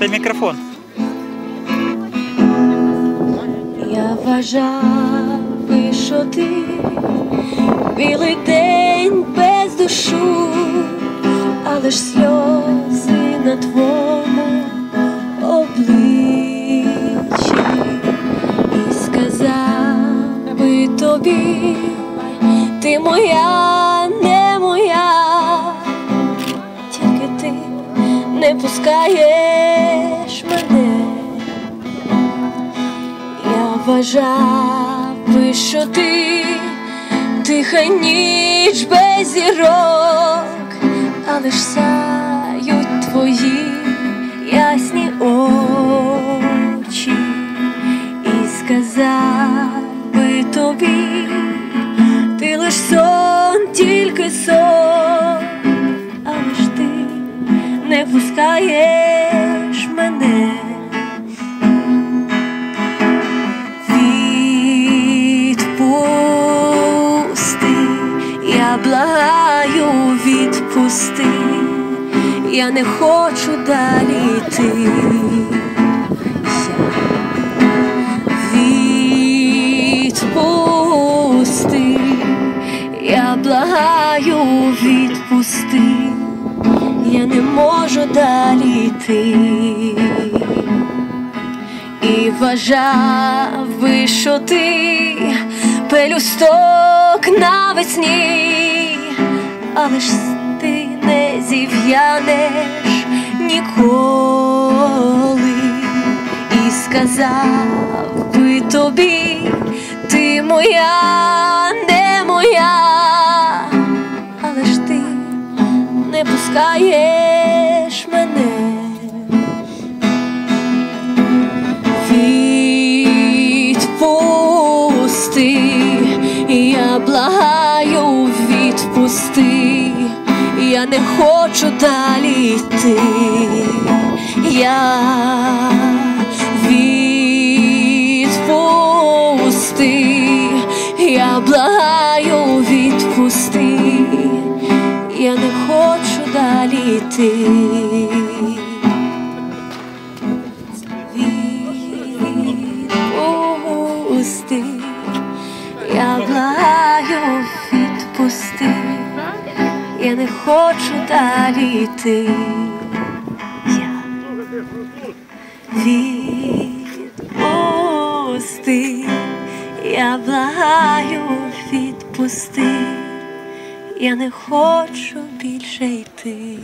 Це мікрофон. Я вважав, що ти білий день без душу, але ж сльози на твоєму обличчі і сказав би тобі, ти моя, не моя, тільки ти не пускаєш Я вважав би, що ти тиха ніч без зірок, але ж сяють твої ясні очі, і сказав би тобі, ти лиш сон, тільки сон, але ж ти не пускаєш мене. Відпусти, я не хочу далі йти. Відпусти, я благаю, відпусти, я не можу далі йти. І вважав що ти пелюсток навесні, але ж не зів'янеш ніколи, і сказав би тобі, ти моя, не моя, але ж ти не пускаєш мене. Я не хочу далі йти. Я відпусти, я благаю, відпусти, я не хочу далі йти. Відпусти, я благаю, відпусти, я не хочу далі йти. Я відпусти, я благаю, відпусти, я не хочу більше йти.